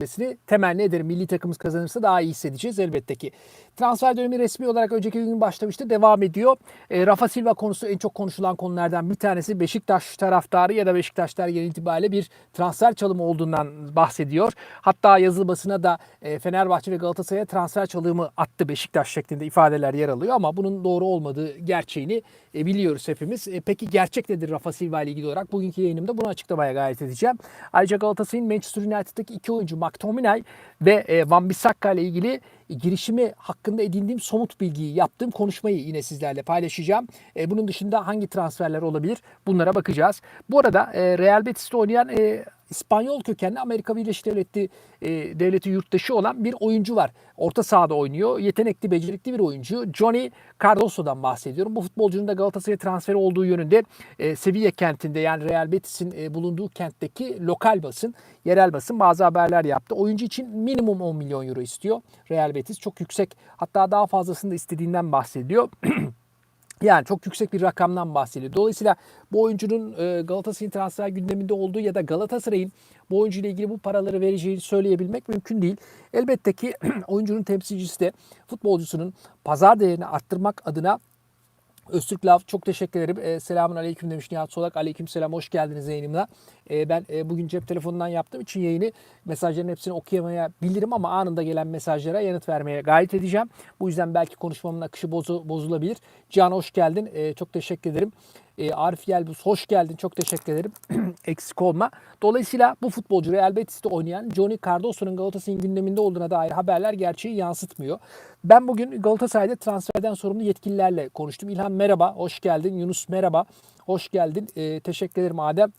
etmesini temenni ederim. Milli takımımız kazanırsa daha iyi hissedeceğiz elbette ki. Transfer dönemi resmi olarak önceki gün başlamıştı. Devam ediyor. E, Rafa Silva konusu en çok konuşulan konulardan bir tanesi. Beşiktaş taraftarı ya da Beşiktaşlar genel itibariyle bir transfer çalımı olduğundan bahsediyor. Hatta yazılı basına da e, Fenerbahçe ve Galatasaray'a transfer çalımı attı Beşiktaş şeklinde ifadeler yer alıyor ama bunun doğru olmadığı gerçeğini e, biliyoruz hepimiz. E, peki gerçek nedir Rafa Silva ile ilgili olarak? Bugünkü yayınımda bunu açıklamaya gayret edeceğim. Ayrıca Galatasaray'ın Manchester United'daki iki oyuncu McTominay ve e, Van Bissaka ile ilgili girişimi hakkında edindiğim somut bilgiyi yaptığım konuşmayı yine sizlerle paylaşacağım. E, bunun dışında hangi transferler olabilir bunlara bakacağız. Bu arada e, Real Betis'te oynayan e, İspanyol kökenli Amerika Birleşik Devletleri e, devleti yurttaşı olan bir oyuncu var. Orta sahada oynuyor. Yetenekli, becerikli bir oyuncu. Johnny Cardoso'dan bahsediyorum. Bu futbolcunun da Galatasaray'a transferi olduğu yönünde e, Sevilla kentinde yani Real Betis'in e, bulunduğu kentteki lokal basın, yerel basın bazı haberler yaptı. Oyuncu için minimum 10 milyon euro istiyor Real Betis. Çok yüksek hatta daha fazlasını da istediğinden bahsediyor. Yani çok yüksek bir rakamdan bahsediyor. Dolayısıyla bu oyuncunun e, Galatasaray'ın transfer gündeminde olduğu ya da Galatasaray'ın bu oyuncuyla ilgili bu paraları vereceğini söyleyebilmek mümkün değil. Elbette ki oyuncunun temsilcisi de futbolcusunun pazar değerini arttırmak adına Öztürk Lav çok teşekkür ederim. E, selamun aleyküm demiş Nihat Solak. Aleyküm selam hoş geldiniz yayınımda. E, ben e, bugün cep telefonundan yaptığım için yayını mesajların hepsini okuyamayabilirim ama anında gelen mesajlara yanıt vermeye gayret edeceğim. Bu yüzden belki konuşmamın akışı bozu, bozulabilir. Can hoş geldin. E, çok teşekkür ederim. E, Arif Yelbuz hoş geldin. Çok teşekkür ederim. Eksik olma. Dolayısıyla bu futbolcu Real Betis'te oynayan Johnny Cardoso'nun Galatasaray'ın gündeminde olduğuna dair haberler gerçeği yansıtmıyor. Ben bugün Galatasaray'da transferden sorumlu yetkililerle konuştum. İlhan merhaba, hoş geldin. Yunus merhaba, hoş geldin. E, teşekkür ederim Adem.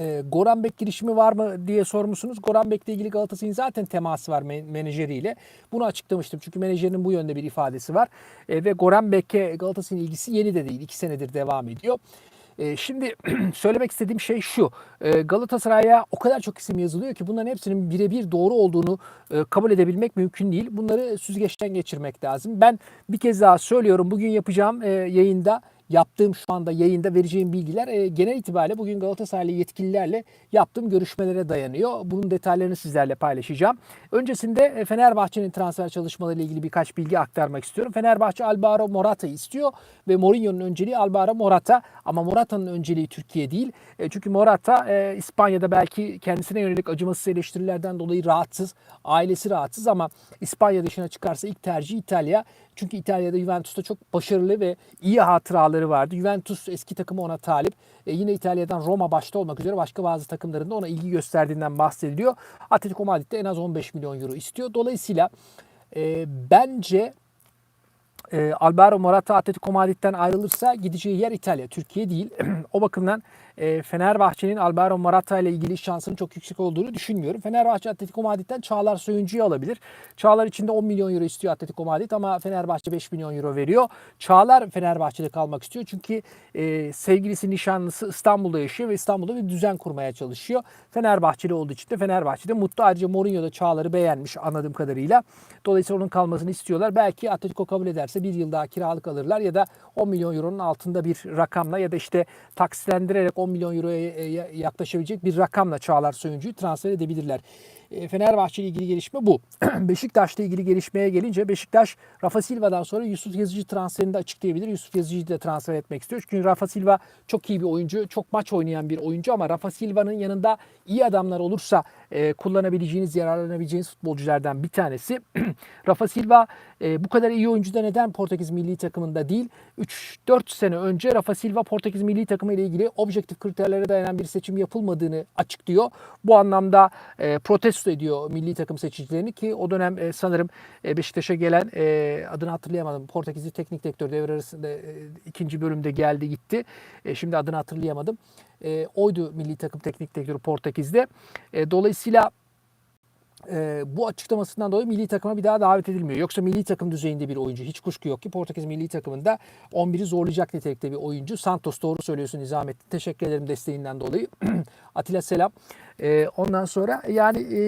E, Goran Bek girişimi var mı diye sormuşsunuz. Goran Bek'le ilgili Galatasaray'ın zaten teması var men- menajeriyle. Bunu açıklamıştım çünkü menajerinin bu yönde bir ifadesi var. E, ve Goran Bek'e Galatasaray'ın ilgisi yeni de değil. iki senedir devam ediyor. E, şimdi söylemek istediğim şey şu. E, Galatasaray'a o kadar çok isim yazılıyor ki bunların hepsinin birebir doğru olduğunu e, kabul edebilmek mümkün değil. Bunları süzgeçten geçirmek lazım. Ben bir kez daha söylüyorum. Bugün yapacağım e, yayında yaptığım şu anda yayında vereceğim bilgiler e, genel itibariyle bugün Galatasaraylı yetkililerle yaptığım görüşmelere dayanıyor. Bunun detaylarını sizlerle paylaşacağım. Öncesinde e, Fenerbahçe'nin transfer çalışmaları ile ilgili birkaç bilgi aktarmak istiyorum. Fenerbahçe Alvaro Morata'yı istiyor ve Mourinho'nun önceliği Alvaro Morata ama Morata'nın önceliği Türkiye değil. E, çünkü Morata e, İspanya'da belki kendisine yönelik acımasız eleştirilerden dolayı rahatsız, ailesi rahatsız ama İspanya dışına çıkarsa ilk tercih İtalya. Çünkü İtalya'da Juventus'ta çok başarılı ve iyi hatıraları vardı. Juventus eski takımı ona talip. E, yine İtalya'dan Roma başta olmak üzere başka bazı takımlarında ona ilgi gösterdiğinden bahsediliyor. Atletico Madrid'de en az 15 milyon euro istiyor. Dolayısıyla e, bence e, Alvaro Morata Atletico Madrid'den ayrılırsa gideceği yer İtalya, Türkiye değil. o bakımdan e, Fenerbahçe'nin Alvaro Morata ile ilgili şansının çok yüksek olduğunu düşünmüyorum. Fenerbahçe Atletico Madrid'den Çağlar Söyüncü'yü alabilir. Çağlar için de 10 milyon euro istiyor Atletico Madrid ama Fenerbahçe 5 milyon euro veriyor. Çağlar Fenerbahçe'de kalmak istiyor çünkü e, sevgilisi nişanlısı İstanbul'da yaşıyor ve İstanbul'da bir düzen kurmaya çalışıyor. Fenerbahçeli olduğu için de Fenerbahçe'de mutlu. Ayrıca Mourinho da Çağlar'ı beğenmiş anladığım kadarıyla. Dolayısıyla onun kalmasını istiyorlar. Belki Atletico kabul ederse bir yıl daha kiralık alırlar ya da 10 milyon euronun altında bir rakamla ya da işte taksitlendirerek 10 milyon euroya yaklaşabilecek bir rakamla Çağlar Söyüncü'yü transfer edebilirler. E, Fenerbahçe ile ilgili gelişme bu. Beşiktaş'la ilgili gelişmeye gelince Beşiktaş Rafa Silva'dan sonra Yusuf Yazıcı transferini de açıklayabilir. Yusuf Yazıcı'yı da transfer etmek istiyor. Çünkü Rafa Silva çok iyi bir oyuncu, çok maç oynayan bir oyuncu ama Rafa Silva'nın yanında iyi adamlar olursa e, kullanabileceğiniz, yararlanabileceğiniz futbolculardan bir tanesi. Rafa Silva e, bu kadar iyi oyuncu da neden Portekiz milli takımında değil? 3-4 sene önce Rafa Silva Portekiz milli takımı ile ilgili objektif kriterlere dayanan bir seçim yapılmadığını açıklıyor. Bu anlamda e, protesto ediyor milli takım seçicilerini ki o dönem e, sanırım e, Beşiktaş'a gelen e, adını hatırlayamadım. Portekizli teknik direktör devre arasında e, ikinci bölümde geldi gitti. E, şimdi adını hatırlayamadım. E, oydu milli takım teknik direktörü Portekiz'de. E, dolayısıyla e, bu açıklamasından dolayı milli takıma bir daha davet edilmiyor. Yoksa milli takım düzeyinde bir oyuncu. Hiç kuşku yok ki Portekiz milli takımında 11'i zorlayacak nitelikte bir oyuncu. Santos doğru söylüyorsun Nizamettin. Teşekkür ederim desteğinden dolayı. Atilla selam. E, ondan sonra yani e,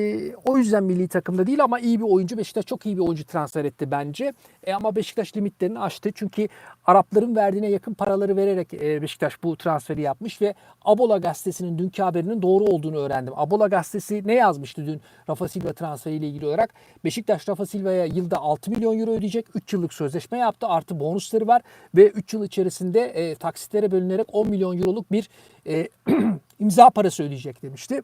o yüzden milli takımda değil ama iyi bir oyuncu. Beşiktaş çok iyi bir oyuncu transfer etti bence. E, ama Beşiktaş limitlerini aştı. Çünkü Arapların verdiğine yakın paraları vererek e, Beşiktaş bu transferi yapmış ve Abola gazetesinin dünkü haberinin doğru olduğunu öğrendim. Abola gazetesi ne yazmıştı dün Rafa Silva transferiyle ilgili olarak? Beşiktaş Rafa Silva'ya yılda 6 milyon euro ödeyecek. 3 yıllık sözleşme yaptı. Artı bonusları var ve 3 yıl içerisinde e, taksitlere bölünerek 10 milyon euroluk bir e, imza parası ödeyecek demişti.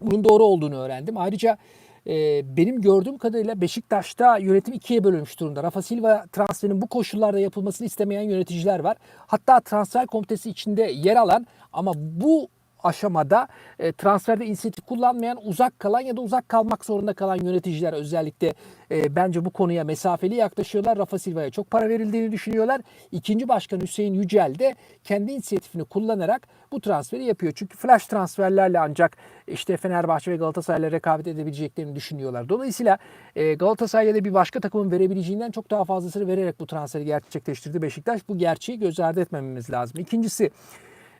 Bunun doğru olduğunu öğrendim. Ayrıca e, benim gördüğüm kadarıyla Beşiktaş'ta yönetim ikiye bölünmüş durumda. Rafa Silva transferinin bu koşullarda yapılmasını istemeyen yöneticiler var. Hatta transfer komitesi içinde yer alan ama bu aşamada e, transferde inisiyatif kullanmayan, uzak kalan ya da uzak kalmak zorunda kalan yöneticiler özellikle e, bence bu konuya mesafeli yaklaşıyorlar. Rafa Silva'ya çok para verildiğini düşünüyorlar. İkinci başkan Hüseyin Yücel de kendi inisiyatifini kullanarak bu transferi yapıyor. Çünkü flash transferlerle ancak işte Fenerbahçe ve Galatasaray'la rekabet edebileceklerini düşünüyorlar. Dolayısıyla e, Galatasaray'a da bir başka takımın verebileceğinden çok daha fazlasını vererek bu transferi gerçekleştirdi Beşiktaş. Bu gerçeği göz ardı etmememiz lazım. İkincisi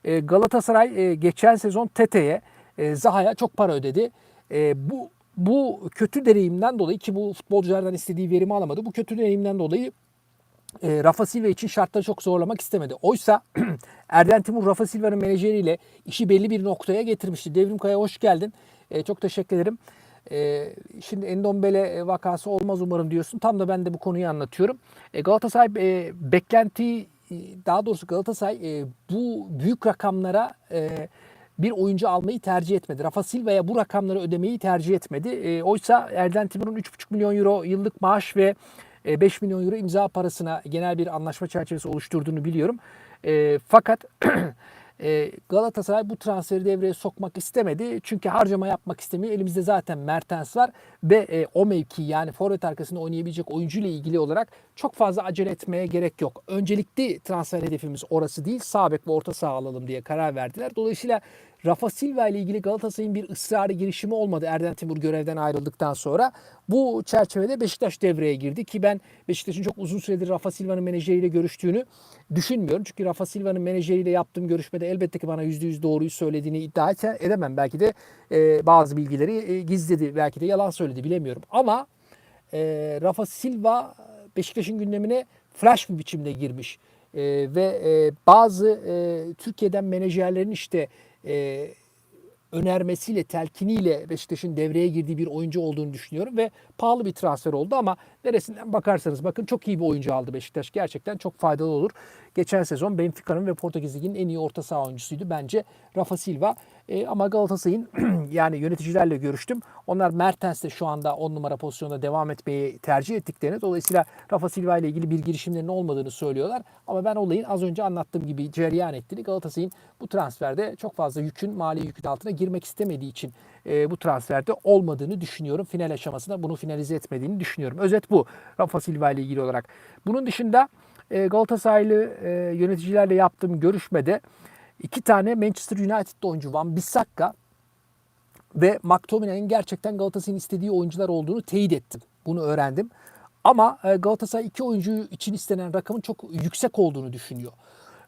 e, Galatasaray e, geçen sezon Tete'ye, e, Zaha'ya çok para ödedi. Bu bu kötü deneyimden dolayı ki bu futbolculardan istediği verimi alamadı. Bu kötü deneyimden dolayı Rafa Silva için şartları çok zorlamak istemedi. Oysa Erden Timur Rafa Silva'nın menajeriyle işi belli bir noktaya getirmişti. Devrim Kaya hoş geldin. Çok teşekkür ederim. Şimdi Endombele vakası olmaz umarım diyorsun. Tam da ben de bu konuyu anlatıyorum. Galatasaray e, beklenti daha doğrusu Galatasaray e, bu büyük rakamlara e, bir oyuncu almayı tercih etmedi. Rafa Silva'ya bu rakamları ödemeyi tercih etmedi. E, oysa Erden Timur'un 3,5 milyon euro yıllık maaş ve 5 milyon euro imza parasına genel bir anlaşma çerçevesi oluşturduğunu biliyorum. E, fakat e, Galatasaray bu transferi devreye sokmak istemedi. Çünkü harcama yapmak istemiyor. Elimizde zaten Mertens var ve e, o mevki yani forvet arkasında oynayabilecek oyuncu ile ilgili olarak çok fazla acele etmeye gerek yok. Öncelikli transfer hedefimiz orası değil. Sağ bek ve orta saha alalım diye karar verdiler. Dolayısıyla Rafa Silva ile ilgili Galatasaray'ın bir ısrarı girişimi olmadı Erden Timur görevden ayrıldıktan sonra. Bu çerçevede Beşiktaş devreye girdi ki ben Beşiktaş'ın çok uzun süredir Rafa Silva'nın menajeriyle görüştüğünü düşünmüyorum. Çünkü Rafa Silva'nın menajeriyle yaptığım görüşmede elbette ki bana %100 doğruyu söylediğini iddia edemem. Belki de e, bazı bilgileri e, gizledi. Belki de yalan söyledi bilemiyorum. Ama e, Rafa Silva Beşiktaş'ın gündemine flash bir biçimde girmiş. E, ve e, bazı e, Türkiye'den menajerlerin işte e, önermesiyle, telkiniyle Beşiktaş'ın devreye girdiği bir oyuncu olduğunu düşünüyorum ve pahalı bir transfer oldu ama neresinden bakarsanız bakın çok iyi bir oyuncu aldı Beşiktaş. Gerçekten çok faydalı olur. Geçen sezon Benfica'nın ve Portekiz Ligi'nin en iyi orta saha oyuncusuydu bence Rafa Silva. E, ama Galatasaray'ın yani yöneticilerle görüştüm. Onlar Mertens'te şu anda 10 numara pozisyonda devam etmeyi tercih ettiklerini dolayısıyla Rafa Silva ile ilgili bir girişimlerinin olmadığını söylüyorlar. Ama ben olayın az önce anlattığım gibi cereyan ettiğini Galatasaray'ın bu transferde çok fazla yükün mali yükün altına girmek istemediği için e, bu transferde olmadığını düşünüyorum. Final aşamasında bunu finalize etmediğini düşünüyorum. Özet bu Rafa Silva ile ilgili olarak. Bunun dışında e, Galatasaraylı e, yöneticilerle yaptığım görüşmede iki tane Manchester United'da oyuncu Van Bissaka ve McTominay'in gerçekten Galatasaray'ın istediği oyuncular olduğunu teyit ettim. Bunu öğrendim. Ama e, Galatasaray iki oyuncu için istenen rakamın çok yüksek olduğunu düşünüyor.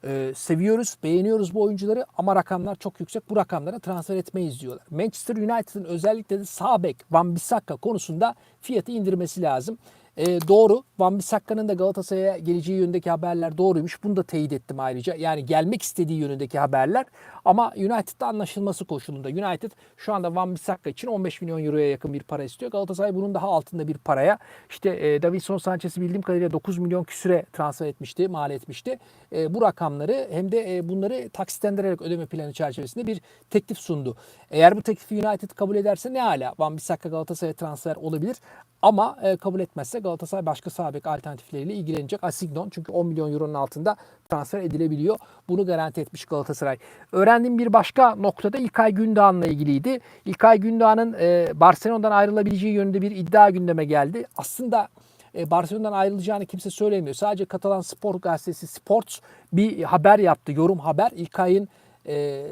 Ee, seviyoruz, beğeniyoruz bu oyuncuları ama rakamlar çok yüksek. Bu rakamlara transfer etmeyiz diyorlar. Manchester United'ın özellikle de sağ bek Van Bissaka konusunda fiyatı indirmesi lazım. E, doğru. Van Bissakka'nın da Galatasaray'a geleceği yönündeki haberler doğruymuş. Bunu da teyit ettim ayrıca. Yani gelmek istediği yönündeki haberler. Ama United'da anlaşılması koşulunda. United şu anda Van Bissaka için 15 milyon euroya yakın bir para istiyor. Galatasaray bunun daha altında bir paraya. İşte e, Davinson Sanchez'i bildiğim kadarıyla 9 milyon küsüre transfer etmişti, mal etmişti. E, bu rakamları hem de e, bunları taksitlendirerek ödeme planı çerçevesinde bir teklif sundu. Eğer bu teklifi United kabul ederse ne hala Van Bissaka Galatasaray'a transfer olabilir. Ama e, kabul etmezse Galatasaray başka sağ bek alternatifleriyle ilgilenecek. Asignon çünkü 10 milyon euronun altında transfer edilebiliyor. Bunu garanti etmiş Galatasaray. Öğrendiğim bir başka noktada İlkay Gündoğan'la ilgiliydi. İlkay Gündoğan'ın e, Barcelona'dan ayrılabileceği yönünde bir iddia gündeme geldi. Aslında e, Barcelona'dan ayrılacağını kimse söylemiyor. Sadece Katalan Spor gazetesi Sports bir haber yaptı, yorum haber. İlkay'ın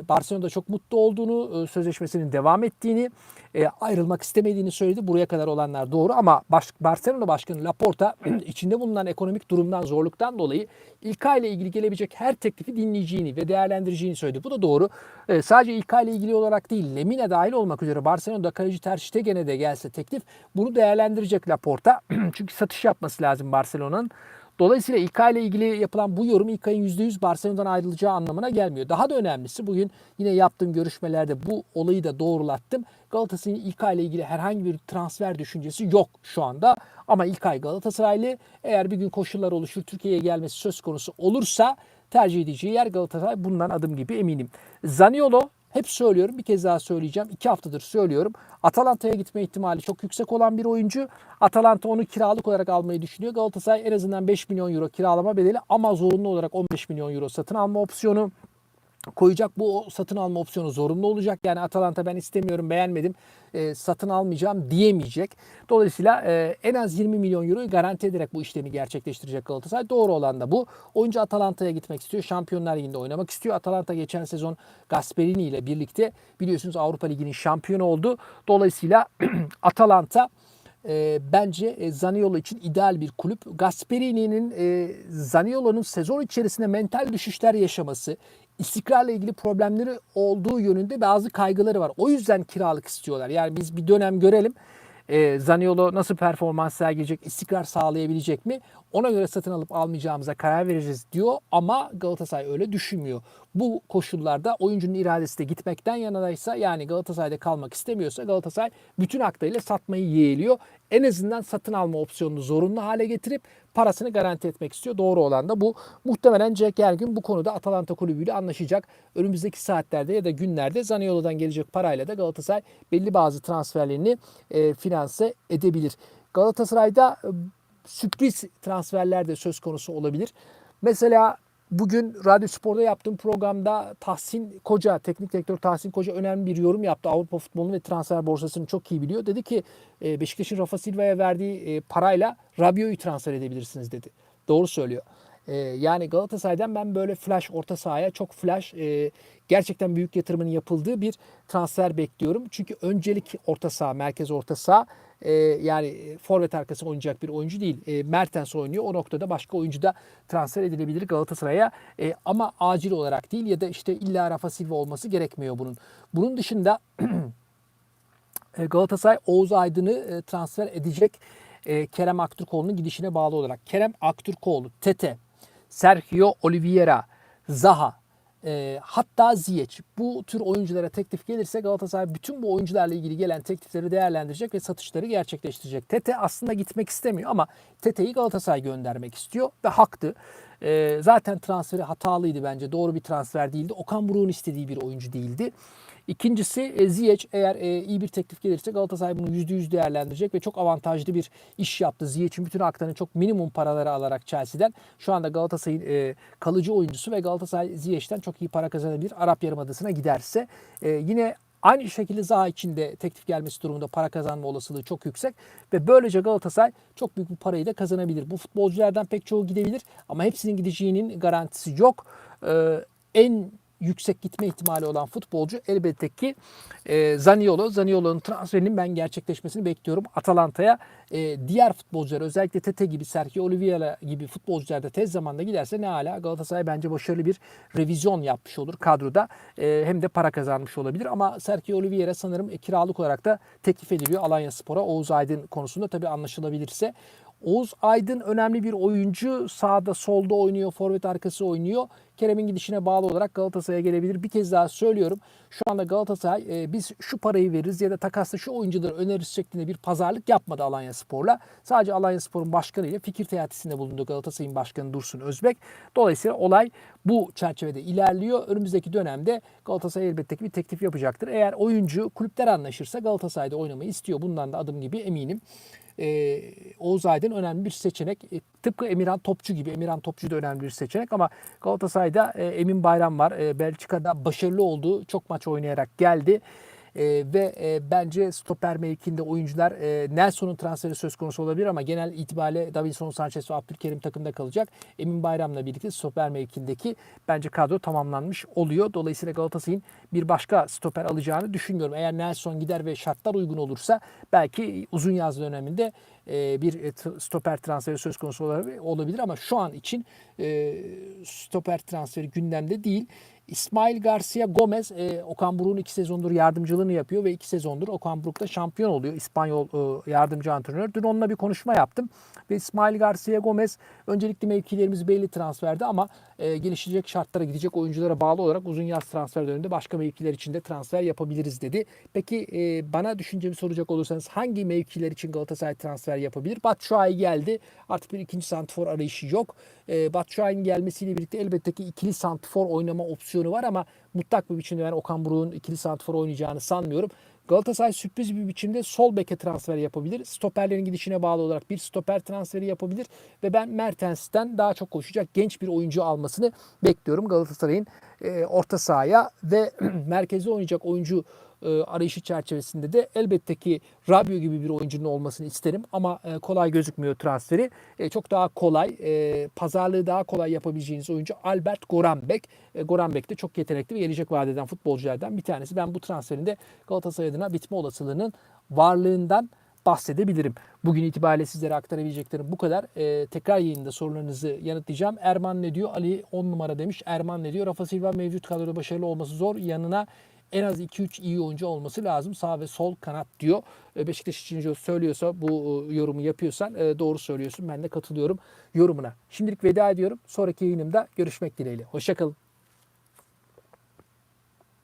Barcelona'da çok mutlu olduğunu, e, sözleşmesinin devam ettiğini, e, ayrılmak istemediğini söyledi. Buraya kadar olanlar doğru ama Barcelona Başkanı Laporta içinde bulunan ekonomik durumdan, zorluktan dolayı İlkay ile ilgili gelebilecek her teklifi dinleyeceğini ve değerlendireceğini söyledi. Bu da doğru. E, sadece İlkay ile ilgili olarak değil, Lemine dahil olmak üzere Barcelona'da kaleci Ter Stegen'e de gelse teklif bunu değerlendirecek Laporta. Çünkü satış yapması lazım Barcelona'nın. Dolayısıyla İlkay ile ilgili yapılan bu yorum İlkay'ın %100 Barcelona'dan ayrılacağı anlamına gelmiyor. Daha da önemlisi bugün yine yaptığım görüşmelerde bu olayı da doğrulattım. Galatasaray'ın İlkay ile ilgili herhangi bir transfer düşüncesi yok şu anda. Ama İlkay Galatasaraylı eğer bir gün koşullar oluşur Türkiye'ye gelmesi söz konusu olursa tercih edeceği yer Galatasaray. Bundan adım gibi eminim. Zaniolo hep söylüyorum bir kez daha söyleyeceğim. iki haftadır söylüyorum. Atalanta'ya gitme ihtimali çok yüksek olan bir oyuncu. Atalanta onu kiralık olarak almayı düşünüyor. Galatasaray en azından 5 milyon euro kiralama bedeli ama zorunlu olarak 15 milyon euro satın alma opsiyonu koyacak. Bu satın alma opsiyonu zorunlu olacak. Yani Atalanta ben istemiyorum, beğenmedim, e, satın almayacağım diyemeyecek. Dolayısıyla e, en az 20 milyon euroyu garanti ederek bu işlemi gerçekleştirecek Galatasaray. Doğru olan da bu. Oyuncu Atalanta'ya gitmek istiyor. Şampiyonlar Ligi'nde oynamak istiyor. Atalanta geçen sezon Gasperini ile birlikte biliyorsunuz Avrupa Ligi'nin şampiyonu oldu. Dolayısıyla Atalanta e, bence e, Zaniolo için ideal bir kulüp. Gasperini'nin e, Zaniolo'nun sezon içerisinde mental düşüşler yaşaması, istikrarla ilgili problemleri olduğu yönünde bazı kaygıları var. O yüzden kiralık istiyorlar. Yani biz bir dönem görelim. E, Zaniolo nasıl performans sergileyecek, istikrar sağlayabilecek mi? Ona göre satın alıp almayacağımıza karar vereceğiz diyor ama Galatasaray öyle düşünmüyor. Bu koşullarda oyuncunun iradesi de gitmekten yanadaysa yani Galatasaray'da kalmak istemiyorsa Galatasaray bütün aklıyla satmayı yeğliyor. En azından satın alma opsiyonunu zorunlu hale getirip parasını garanti etmek istiyor. Doğru olan da bu. Muhtemelen Jack Ergün bu konuda Atalanta kulübüyle anlaşacak. Önümüzdeki saatlerde ya da günlerde Zaniolo'dan gelecek parayla da Galatasaray belli bazı transferlerini e, finanse edebilir. Galatasaray'da e, sürpriz transferler de söz konusu olabilir. Mesela bugün Radyo Spor'da yaptığım programda Tahsin Koca, teknik direktör Tahsin Koca önemli bir yorum yaptı. Avrupa futbolunu ve transfer borsasını çok iyi biliyor. Dedi ki e, Beşiktaş'ın Rafa Silva'ya verdiği e, parayla Rabiot'u transfer edebilirsiniz dedi. Doğru söylüyor. E, yani Galatasaray'dan ben böyle flash orta sahaya çok flash gerçekten büyük yatırımın yapıldığı bir transfer bekliyorum. Çünkü öncelik orta saha, merkez orta saha e, yani forvet arkası oynayacak bir oyuncu değil. E, Mertens oynuyor. O noktada başka oyuncu da transfer edilebilir Galatasaray'a. E, ama acil olarak değil ya da işte illa Rafa Silva olması gerekmiyor bunun. Bunun dışında e, Galatasaray Oğuz Aydın'ı e, transfer edecek e, Kerem Aktürkoğlu'nun gidişine bağlı olarak. Kerem Aktürkoğlu, Tete, Sergio Oliveira, Zaha, e, hatta Ziyech bu tür oyunculara teklif gelirse Galatasaray bütün bu oyuncularla ilgili gelen teklifleri değerlendirecek ve satışları gerçekleştirecek. Tete aslında gitmek istemiyor ama Tete'yi Galatasaray göndermek istiyor ve haktı. E, zaten transferi hatalıydı bence. Doğru bir transfer değildi. Okan Buruk'un istediği bir oyuncu değildi. İkincisi e, Ziyech eğer e, iyi bir teklif gelirse Galatasaray bunu %100 değerlendirecek ve çok avantajlı bir iş yaptı. Ziyech'in bütün haklarını çok minimum paraları alarak Chelsea'den şu anda Galatasaray'ın e, kalıcı oyuncusu ve Galatasaray Ziyech'ten çok iyi para kazanabilir. Arap Yarımadası'na giderse e, yine Aynı şekilde Zaha için de teklif gelmesi durumunda para kazanma olasılığı çok yüksek ve böylece Galatasaray çok büyük bir parayı da kazanabilir. Bu futbolculardan pek çoğu gidebilir ama hepsinin gideceğinin garantisi yok. Ee, en yüksek gitme ihtimali olan futbolcu elbette ki e, Zaniolo. Zaniolo'nun transferinin ben gerçekleşmesini bekliyorum. Atalanta'ya e, diğer futbolcular özellikle Tete gibi Sergio Oliveira gibi futbolcular da tez zamanda giderse ne hala Galatasaray bence başarılı bir revizyon yapmış olur kadroda. E, hem de para kazanmış olabilir ama Sergio Oliveira sanırım e, kiralık olarak da teklif ediliyor Alanya Spor'a. Oğuz Aydın konusunda tabii anlaşılabilirse Oğuz Aydın önemli bir oyuncu. Sağda solda oynuyor, forvet arkası oynuyor. Kerem'in gidişine bağlı olarak Galatasaray'a gelebilir. Bir kez daha söylüyorum. Şu anda Galatasaray e, biz şu parayı veririz ya da takasla şu oyuncuları öneririz şeklinde bir pazarlık yapmadı Alanya Spor'la. Sadece Alanya Spor'un başkanı ile fikir teatisinde bulundu Galatasaray'ın başkanı Dursun Özbek. Dolayısıyla olay bu çerçevede ilerliyor. Önümüzdeki dönemde Galatasaray elbette ki bir teklif yapacaktır. Eğer oyuncu kulüpler anlaşırsa Galatasaray'da oynamayı istiyor. Bundan da adım gibi eminim e, Oğuz Aydın önemli bir seçenek. E, tıpkı Emirhan Topçu gibi. Emirhan Topçu da önemli bir seçenek ama Galatasaray'da e, Emin Bayram var. E, Belçika'da başarılı olduğu çok maç oynayarak geldi. E, ve e, bence stoper mevkinde oyuncular e, Nelson'un transferi söz konusu olabilir ama genel itibariyle Davinson Sanchez ve Abdülkerim takımda kalacak. Emin Bayram'la birlikte stoper mevkindeki bence kadro tamamlanmış oluyor. Dolayısıyla Galatasaray'ın bir başka stoper alacağını düşünmüyorum. Eğer Nelson gider ve şartlar uygun olursa belki uzun yaz döneminde e, bir e, stoper transferi söz konusu olabilir ama şu an için e, stoper transferi gündemde değil. İsmail Garcia Gomez, e, Okan Buruk'un iki sezondur yardımcılığını yapıyor ve iki sezondur Okan Buruk'ta şampiyon oluyor. İspanyol e, yardımcı antrenör. Dün onunla bir konuşma yaptım ve İsmail Garcia Gomez öncelikli mevkilerimiz belli transferde ama e, gelişecek şartlara gidecek oyunculara bağlı olarak uzun yaz transfer döneminde başka mevkiler için de transfer yapabiliriz dedi. Peki e, bana düşüncemi soracak olursanız hangi mevkiler için Galatasaray transfer yapabilir? Batshuayi geldi. Artık bir ikinci santifor arayışı yok. E, Batshuayi'nin gelmesiyle birlikte elbette ki ikili santifor oynama opsiyonu var ama mutlak bir biçimde ben Okan Buruk'un ikili santifor oynayacağını sanmıyorum. Galatasaray sürpriz bir biçimde sol beke transfer yapabilir. Stoperlerin gidişine bağlı olarak bir stoper transferi yapabilir. Ve ben Mertens'ten daha çok koşacak genç bir oyuncu almasını bekliyorum. Galatasaray'ın e, orta sahaya ve merkezde oynayacak oyuncu e, arayışı çerçevesinde de elbette ki Rabio gibi bir oyuncunun olmasını isterim ama e, kolay gözükmüyor transferi. E, çok daha kolay, e, pazarlığı daha kolay yapabileceğiniz oyuncu Albert Goranbek. E, Goranbek de çok yetenekli ve gelecek vadeden futbolculardan bir tanesi. Ben bu transferin de Galatasaray adına bitme olasılığının varlığından bahsedebilirim. Bugün itibariyle sizlere aktarabileceklerim bu kadar. Ee, tekrar yayında sorularınızı yanıtlayacağım. Erman ne diyor? Ali 10 numara demiş. Erman ne diyor? Rafa Silva mevcut kadroda başarılı olması zor. Yanına en az 2-3 iyi oyuncu olması lazım. Sağ ve sol kanat diyor. Ee, Beşiktaş için söylüyorsa bu e, yorumu yapıyorsan e, doğru söylüyorsun. Ben de katılıyorum yorumuna. Şimdilik veda ediyorum. Sonraki yayınımda görüşmek dileğiyle. Hoşçakalın.